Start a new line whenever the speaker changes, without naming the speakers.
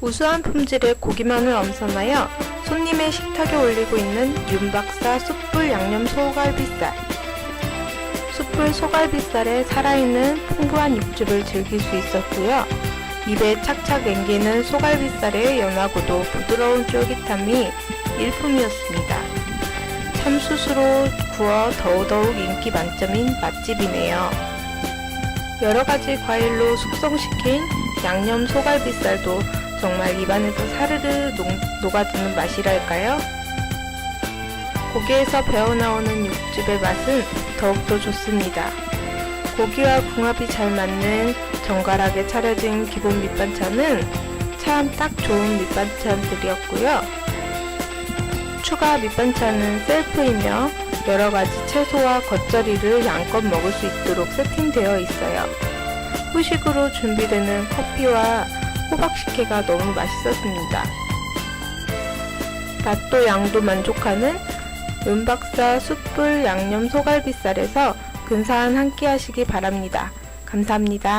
우수한 품질의 고기만을 엄선하여 손님의 식탁에 올리고 있는 윤박사 숯불 양념 소갈비살. 숯불 소갈비살에 살아있는 풍부한 육즙을 즐길 수 있었고요. 입에 착착 앵기는 소갈비살의 연하고도 부드러운 쫄깃함이 일품이었습니다. 참숯으로 구워 더더욱 인기 만점인 맛집이네요. 여러 가지 과일로 숙성시킨 양념 소갈비살도 정말 입안에서 사르르 녹, 녹아드는 맛이랄까요? 고기에서 배어나오는 육즙의 맛은 더욱더 좋습니다. 고기와 궁합이 잘 맞는 정갈하게 차려진 기본 밑반찬은 참 딱 좋은 밑반찬들이었고요. 추가 밑반찬은 셀프이며 여러 가지 채소와 겉절이를 양껏 먹을 수 있도록 세팅되어 있어요. 후식으로 준비되는 커피와 호박식혜가 너무 맛있었습니다. 맛도 양도 만족하는 은박사 숯불 양념 소갈비살에서 근사한 한 끼 하시기 바랍니다. 감사합니다.